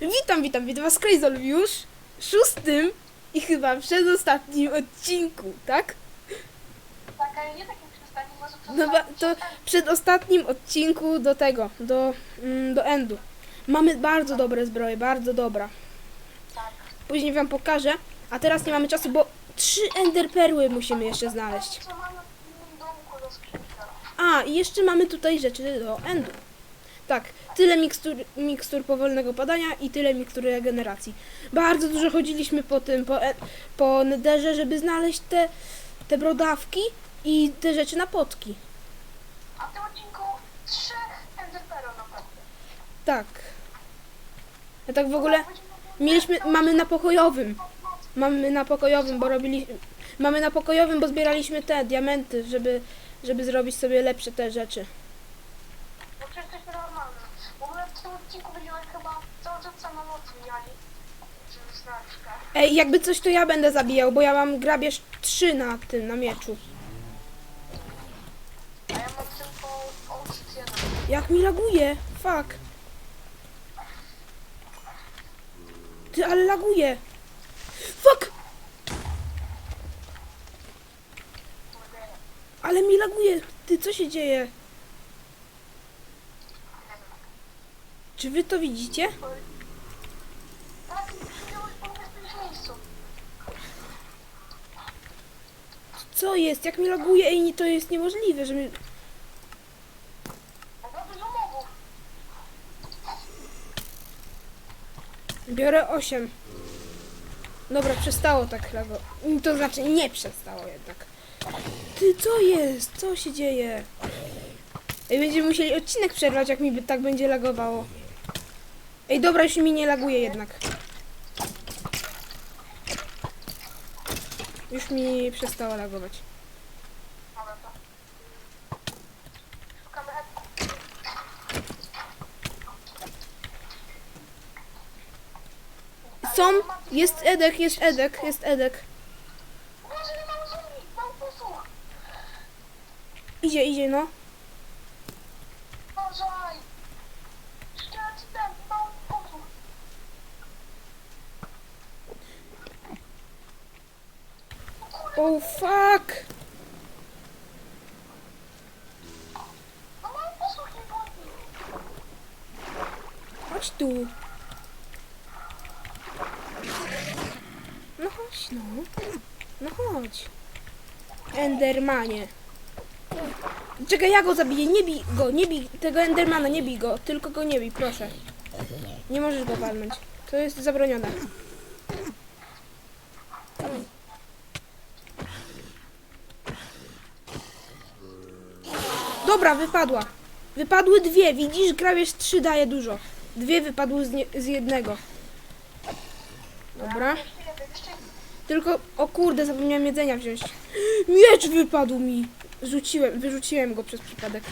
Witam, witam, witam was Crazol w już szóstym i chyba przedostatnim odcinku, tak? Tak, ale nie takim przedostatnim, może No ba, to przedostatnim. odcinku do tego, do, mm, do endu. Mamy bardzo dobre zbroje, bardzo dobra. Tak. Później wam pokażę, a teraz nie mamy czasu, bo trzy ender perły musimy jeszcze znaleźć. Co mamy w domku do skrzynka? A, i jeszcze mamy tutaj rzeczy do endu. Tak, tyle mikstur, mikstur powolnego padania i tyle mikstur regeneracji. Bardzo dużo chodziliśmy po tym, po, e- po nederze, żeby znaleźć te, te brodawki i te rzeczy na potki. A w tym odcinku trzy enderpero naprawdę. Tak. Ja tak w ogóle mieliśmy, mamy na pokojowym. Mamy na pokojowym, bo robili, mamy na pokojowym, bo zbieraliśmy te diamenty, żeby, żeby zrobić sobie lepsze te rzeczy. Bo przecież jesteśmy normalne. W ogóle w tym odcinku będziemy chyba cały czas samą noc mijali. Żeby znaczkę. Ej, jakby coś to ja będę zabijał, bo ja mam grabież 3 na tym, na mieczu. A ja mam tylko jeden. Jak mi laguje, fuck. Ty, ale laguje. Fuck! Ale mi laguje. Ty, co się dzieje? Czy wy to widzicie? Tak, przyjąłeś po bezpiecznym miejscu. Co jest? Jak mi laguje? Ej, to jest niemożliwe, że mi... Biorę 8. Dobra, przestało tak lago. To znaczy nie przestało jednak. Ty, co jest? Co się dzieje? Ej, będziemy musieli odcinek przerwać, jak mi tak będzie lagowało. Ej, dobra, już mi nie laguje jednak. Już mi przestało lagować. Są, jest Edek, jest Edek, jest Edek. Boże! Idzie, idzie, no. Uważaj! Szkielet ten, mam posłuch! Oh, fuck! Chodź tu. No chodź, no. No chodź. Endermanie. Czekaj, ja go zabiję. Nie bij go, nie bij tego Endermana, nie bij go. Tylko go nie bij, proszę. Nie możesz go walnąć. To jest zabronione. Dobra, wypadła. Wypadły dwie, widzisz? Grabież trzy daje dużo. Dwie wypadły z, nie, z jednego. Dobra. Tylko, o kurde, zapomniałem jedzenia wziąć. Miecz wypadł mi. Rzuciłem, wyrzuciłem go przez przypadek.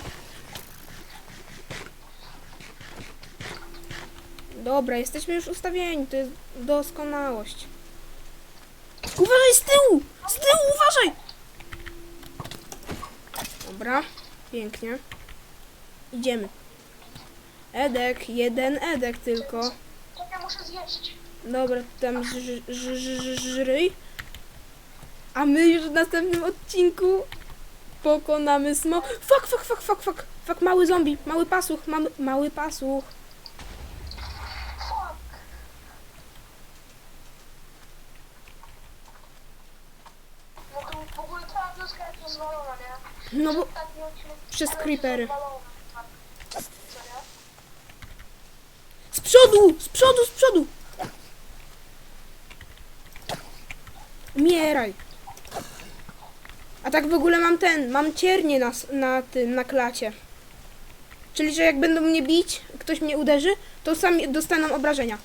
Dobra, jesteśmy już ustawieni, to jest doskonałość. Uważaj z tyłu! Z tyłu, uważaj! Dobra, pięknie. Idziemy. Edek, jeden Edek tylko. Czekaj, muszę zjeść. Dobra, tam żryj. A my już w następnym odcinku pokonamy smo... Fuck, fuck, fuck, fuck, fuck. Fuck, mały zombie, mały pasuch, mały, mały pasuch. Fuck! No bo odcinek Przez creepery. z przodu, z przodu, z przodu. Umieraj. A tak w ogóle mam ten, mam ciernie na, na tym, na klacie. Czyli, że jak będą mnie bić, ktoś mnie uderzy, to sami dostaną obrażenia.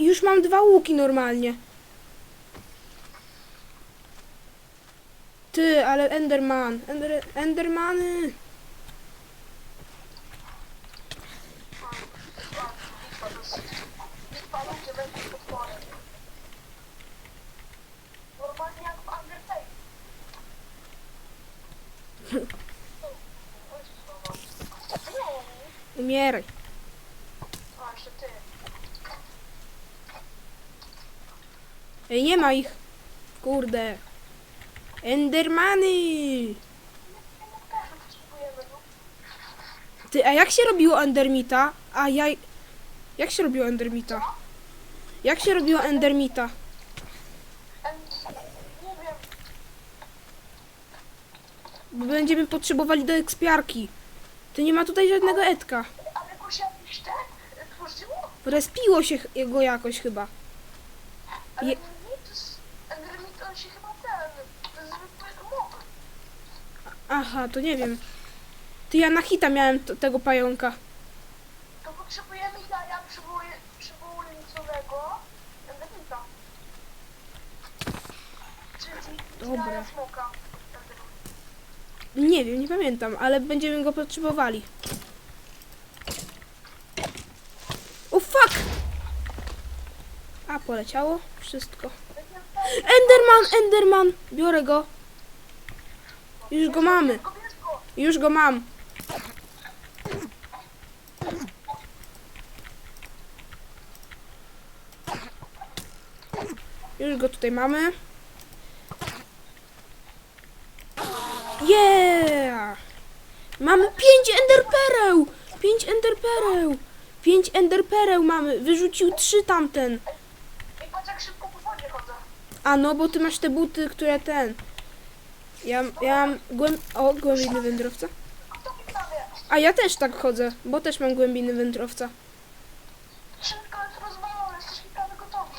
Już mam dwa łuki normalnie. Ty, ale Enderman. Ender, Endermany. Bitwa to jest... Bitwa ludzie będzie potworem. Normalnie jak w Hunger Oj, słowo. No, Umieraj. a jeszcze ty. Nie ma ich. Kurde. Endermany! Ty, a jak się robiło Endermita? A ja... Jak się robiło Endermita? Jak się robiło Endermita? Bo będziemy potrzebowali do ekspiarki. To nie ma tutaj żadnego Edka. ale go się jakieś te e, tworzyło? Respiło się jego jakoś chyba. Je- nie, to jest... Endermit, on się chyba ten... To jest zwykły mob. Aha, to nie wiem. Ty, ja na hita miałem t- tego pająka. To potrzebujemy jaja przywoły- przywołującego Endermita. Czyli Dobra. jaja smoka. Nie wiem, nie pamiętam, ale będziemy go potrzebowali. O fuck! A, poleciało wszystko. Enderman, Enderman! Biorę go. Już go mamy. Już go mam. Już go tutaj mamy. Yeah! Mamy pięć enderpereł! Pięć enderpereł! Pięć enderpereł mamy. Wyrzucił trzy tamten. Ej, patrz jak szybko po wodzie chodzę. A no, bo ty masz te buty, które ten... Ja, ja mam głęb... O, głębiny wędrowca. A ja też tak chodzę, bo też mam głębiny wędrowca. Szybko jest rozwalone, jesteśmy prawie gotowi.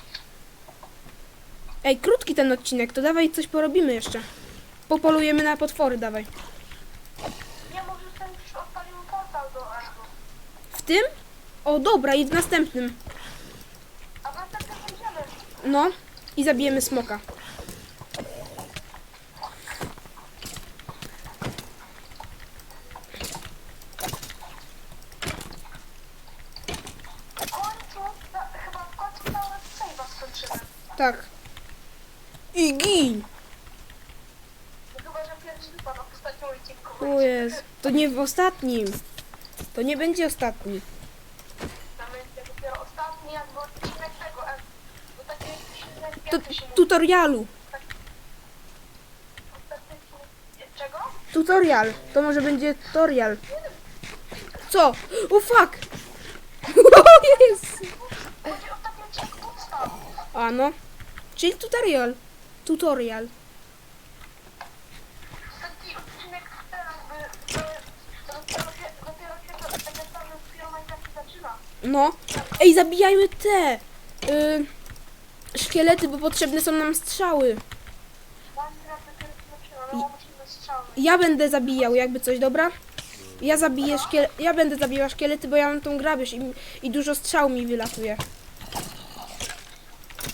Ej, krótki ten odcinek, to dawaj coś porobimy jeszcze. Popolujemy na potwory, dawaj. Nie, może ten już odpalił portal do Ergo. W tym? O, dobra, i w następnym. A w następnym będziemy. No, i zabijemy smoka. W końcu, na, chyba w końcu nawet save'a skończymy. Tak. I gin! Chyba, że pierwszy. O jest. To nie w ostatnim. To nie będzie ostatni. To będzie dopiero ostatni jakby odcinek tego. Bo takie silne To pięty się mówi. tutorialu. Ostatni odcinek- Czego? Tutorial. To może będzie tutorial. Co? O fuck! O ostatni odcinek. A no. Czyli tutorial. Tutorial. No. Ej, zabijajmy te y, szkielety, bo potrzebne są nam strzały. Ja będę zabijał, jakby coś, dobra? Ja zabiję szkiel... Ja będę zabijała szkielety, bo ja mam tą grabież i, i dużo strzał mi wylatuje.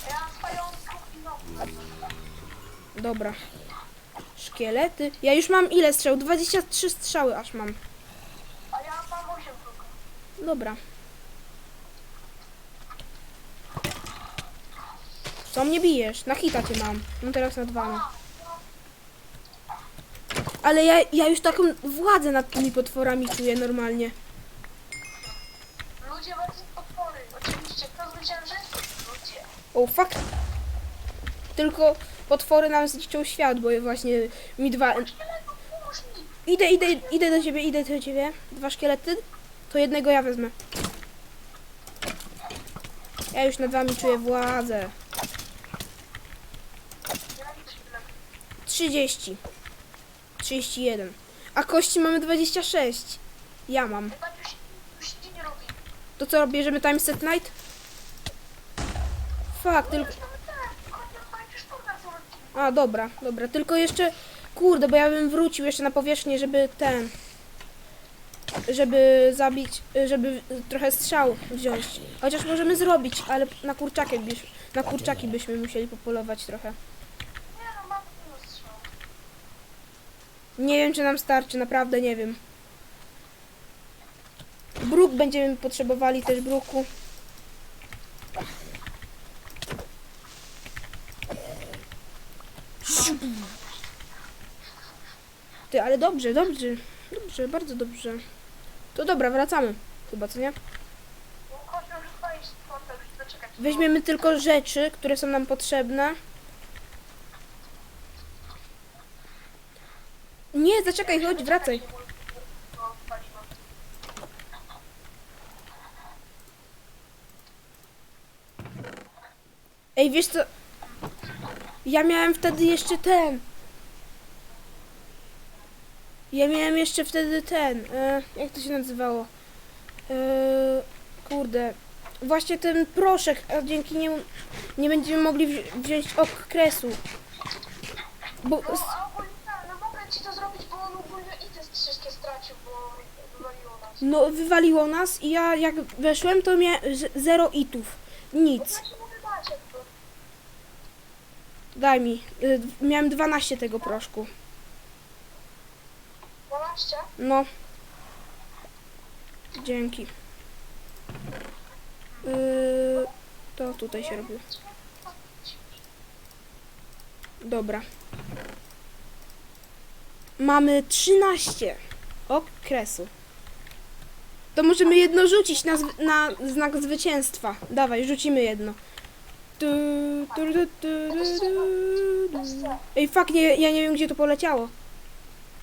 Ja mam swoją i no. Dobra. Szkielety. Ja już mam ile strzał? 23 strzały aż mam. A ja mam 8 tylko. Dobra. Co mnie bijesz? Na hita cię mam. No teraz na dwa. Ale ja, ja już taką władzę nad tymi potworami czuję normalnie. Ludzie versus potwory. Oczywiście, kto zwycięży? Ludzie. O fuck. Tylko potwory nam zniszczą świat, bo właśnie mi dwa... Idę, idę, idę do ciebie, idę do ciebie. Dwa szkielety. To jednego ja wezmę. Ja już nad wami czuję władzę. Ja liczę chwilę. 30. 31. A kości mamy 26. Ja mam. To co, bierzemy time set night? Fuck, tylko... Już mamy ten. Koniec, kończysz portal w tym odcinku. A, dobra, dobra. Tylko jeszcze... Kurde, bo ja bym wrócił jeszcze na powierzchnię, żeby ten... Żeby zabić... Żeby trochę strzał wziąć. Chociaż możemy zrobić, ale na kurczaki, byś, na kurczaki byśmy musieli popolować trochę. Nie wiem, czy nam starczy, naprawdę nie wiem. Bruk będziemy potrzebowali też bruku. Ale dobrze, dobrze. Dobrze, bardzo dobrze. To dobra, wracamy. Chyba, co nie? Weźmiemy tylko rzeczy, które są nam potrzebne. Nie, zaczekaj, chodź, wracaj. Ej, wiesz co? Ja miałem wtedy jeszcze ten. Ja miałem jeszcze wtedy ten. E, jak to się nazywało? E, kurde. Właśnie ten proszek, a dzięki niemu nie będziemy mogli wzi- wziąć okresu. Bo No, a ogólnie, no mogę ci to zrobić, bo on ogólnie i te wszystkie stracił, bo wywaliło nas. no, wywaliło nas i ja jak weszłem, to miałem zero itów. Nic. Jakby. Daj mi. Y, miałem 12 tego proszku. 12? No. Dzięki. Yy, to tutaj się robiło. Dobra. Mamy 13 okresu. To możemy jedno rzucić na, na znak zwycięstwa. Dawaj, rzucimy jedno. Ej, fuck, nie, ja nie wiem, gdzie to poleciało.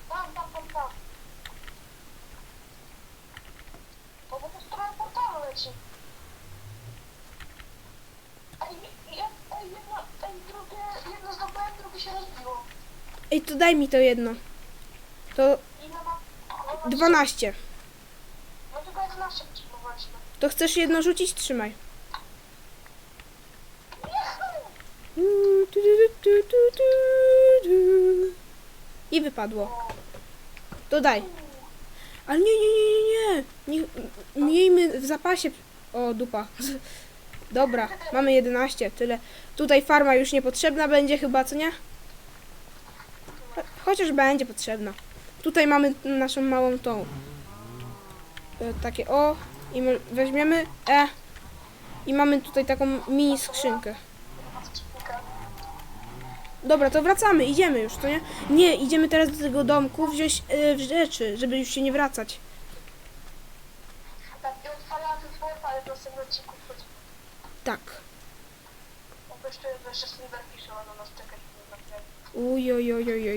Tam, tam, tam, tam. O, bo to w stronę portalu leci. Ej, ja, ej, jedno, ej, drugie, jedno zdobyłem, drugie się rozbiło. Ej, to daj mi to jedno. To Ile ma? No, 12. No tylko 11 potrzebowaliśmy. To chcesz jedno rzucić? Trzymaj. I wypadło. To daj. Ale nie, nie, nie, nie, nie. nie. Miejmy w zapasie. O, dupa. Dobra, mamy 11, tyle. Tutaj farma już niepotrzebna będzie chyba, co nie? Cho- Chociaż będzie potrzebna. Tutaj mamy naszą małą tą. E, takie o. I my weźmiemy E. I mamy tutaj taką mini. Skrzynkę. Dobra, to wracamy, idziemy już, to nie? Nie, idziemy teraz do tego domku wziąć e, rzeczy, żeby już się nie wracać. Tak, i otwierałem ten portal w następnym odcinku. choć- Tak. Bo jeszcze, jeszcze Silverfish ma na nas czekać. nie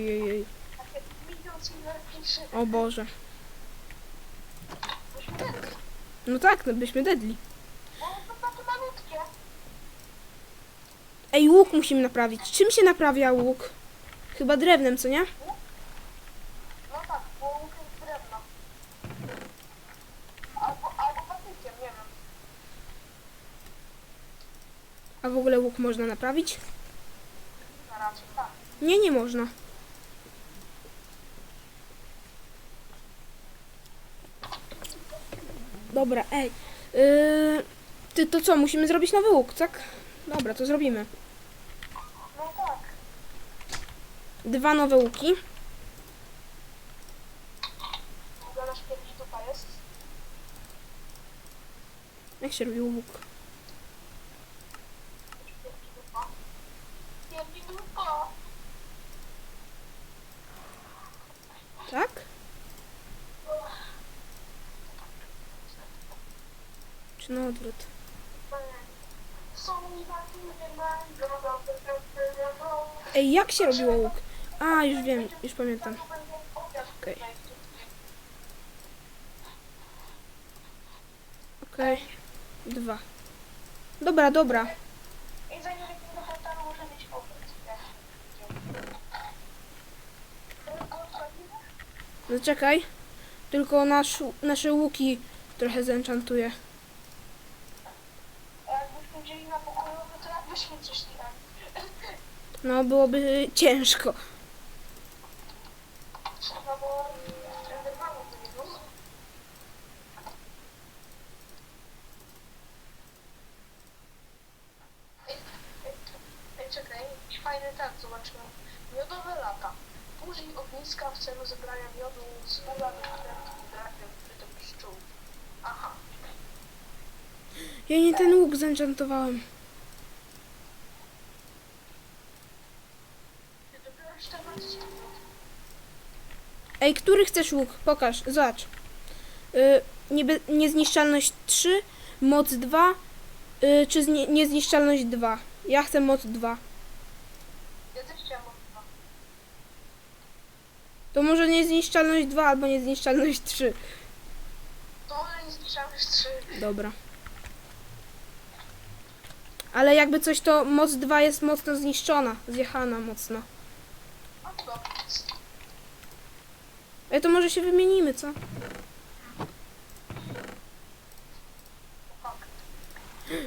oj, oj. Takie milion Silverfiszy. O Boże. Dedli. No tak, no byśmy dedli. Malutkie. Ej, łuk musimy naprawić. Czym się naprawia łuk? Chyba drewnem, co nie? No tak, bo łuk jest drewno. Albo, albo patykiem, nie wiem. W ogóle łuk można naprawić? Tak. Nie, nie można. Dobra, ej. Yy, ty to co, musimy zrobić nowy łuk, tak? Dobra, to zrobimy. No tak. Dwa nowe łuki. Jak się robi łuk? Pierwszy dupa. Pierwszy dupa. Tak? Czy na odwrót? Ej, jak się robiło łuk? A, już wiem, już pamiętam. Okej. Okej. Dwa. Dobra, dobra. Zaczekaj. Tylko nasz, nasze łuki trochę zenchantuję. A jakbyśmy wzięli na pokojowy, to jakbyśmy coś nie No, byłoby ciężko. Endermanu to nie było. Ej, ej, ej, czekaj, fajny zobaczyłem. Miodowe lata. Użyj ogniska w celu zebrania miodu z wkrytym pszczół. Aha. Ja nie ten łuk zenchantowałem. Ty dopiero 14 minut. Ej, który chcesz łuk? Pokaż, zobacz. Y, niebe, niezniszczalność 3, moc 2, y, czy znie, niezniszczalność 2? Ja chcę moc 2. Ja też chciałam odpa. To może niezniszczalność 2 albo niezniszczalność 3. To one nie zniszczałem już trzy. Dobra. Ale jakby coś to moc 2 jest mocno zniszczona, zjechana mocno. Ej, to może się wymienimy, co?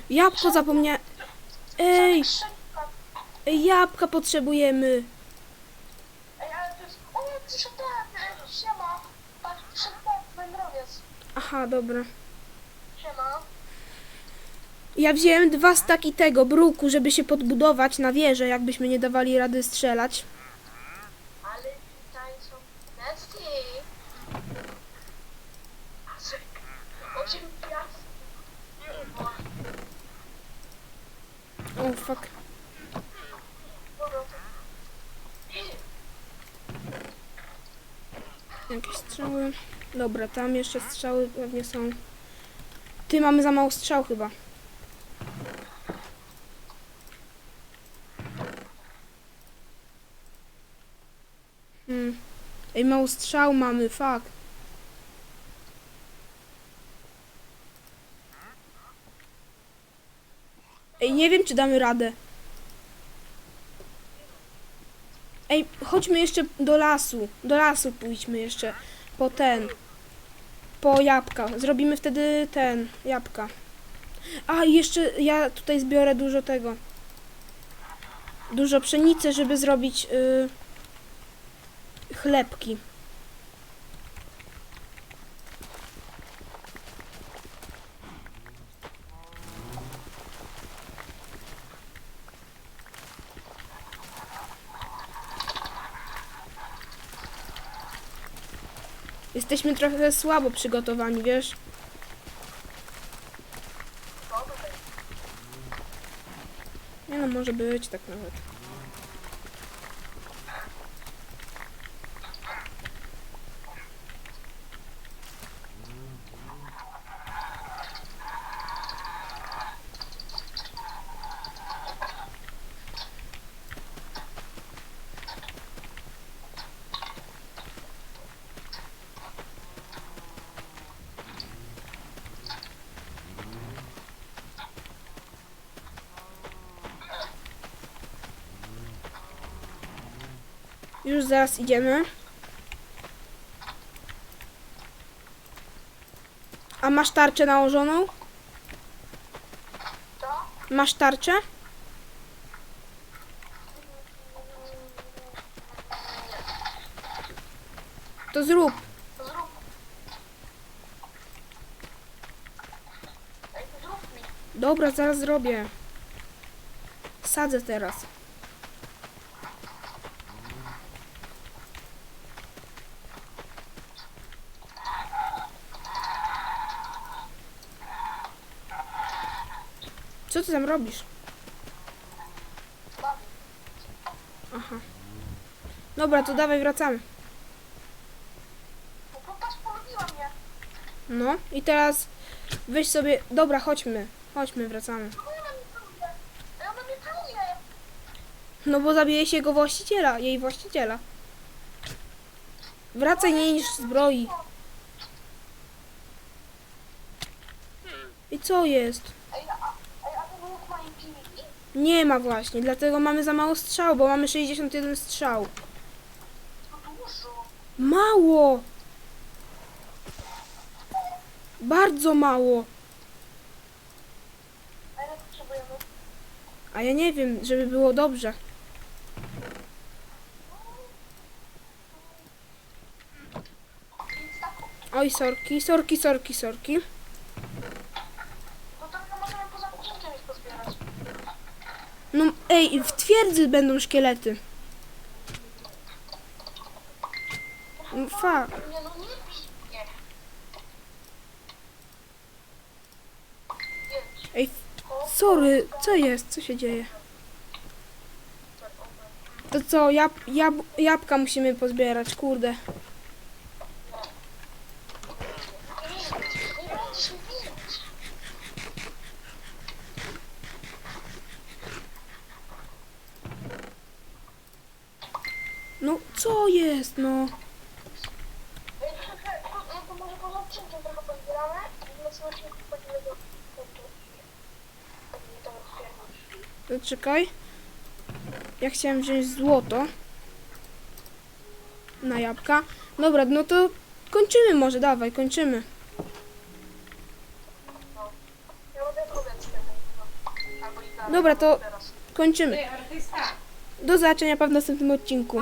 Jabłko zapomniałem. Ej, jabłka potrzebujemy. Ej, ale to jest... O, przyszedł Siema! Aha, dobra. Siema. Ja wziąłem dwa staki tego bruku, żeby się podbudować na wieżę, jakbyśmy nie dawali rady strzelać. Ale tutaj są nesty. Azek. Osiem piast. O, fuck. Jakieś strzały. Dobra, tam jeszcze strzały pewnie są. Ty, mamy za mało strzał chyba. Hmm. Ej, mało strzał mamy, fuck. Nie wiem, czy damy radę. Ej, chodźmy jeszcze do lasu. Do lasu pójdźmy jeszcze. Po ten. Po jabłka. Zrobimy wtedy ten. Jabłka. A, jeszcze ja tutaj zbiorę dużo tego. Dużo pszenicy, żeby zrobić y, chlebki. Jesteśmy trochę słabo przygotowani, wiesz? Nie no, może być tak nawet. Już zaraz idziemy. A masz tarczę nałożoną? To? Masz tarczę? To zrób. To zrób. Ej, to zrób mi. Dobra, zaraz zrobię. Sadzę teraz. Co ty tam robisz? Aha. Dobra, to dawaj wracamy. No i teraz weź sobie. Dobra, chodźmy. Chodźmy, wracamy. No bo zabijeś jego właściciela, jej właściciela. Wracaj, nie niż zbroi. I co jest? Ej, a, ej, a ten łuk ma infinity? Nie ma właśnie, dlatego mamy za mało strzał, bo mamy 61 strzał. Mało! Bardzo mało. A ja nie wiem, żeby było dobrze. Oj, sorki, sorki, sorki, sorki. to trochę możemy poza budynkiem ich pozbierać. No, ej, w twierdzy będą szkielety. No, Fuck. Nie, no nie bij mnie. Jedź. Ej, sorry, co jest? Co się dzieje? To co, jab, jab, jabłka musimy pozbierać, kurde. No, co jest, no? Ej, czekaj, no, no to może poza odcinkiem trochę pozbieramy i w następnym odcinku wchodzimy do punktu. Pewnie to otwieram. To czekaj. Ja chciałem wziąć złoto. Na jabłka. Dobra, no to kończymy może, dawaj, kończymy. No. Dobra, to-. Kończymy. Do zobaczenia w następnym odcinku.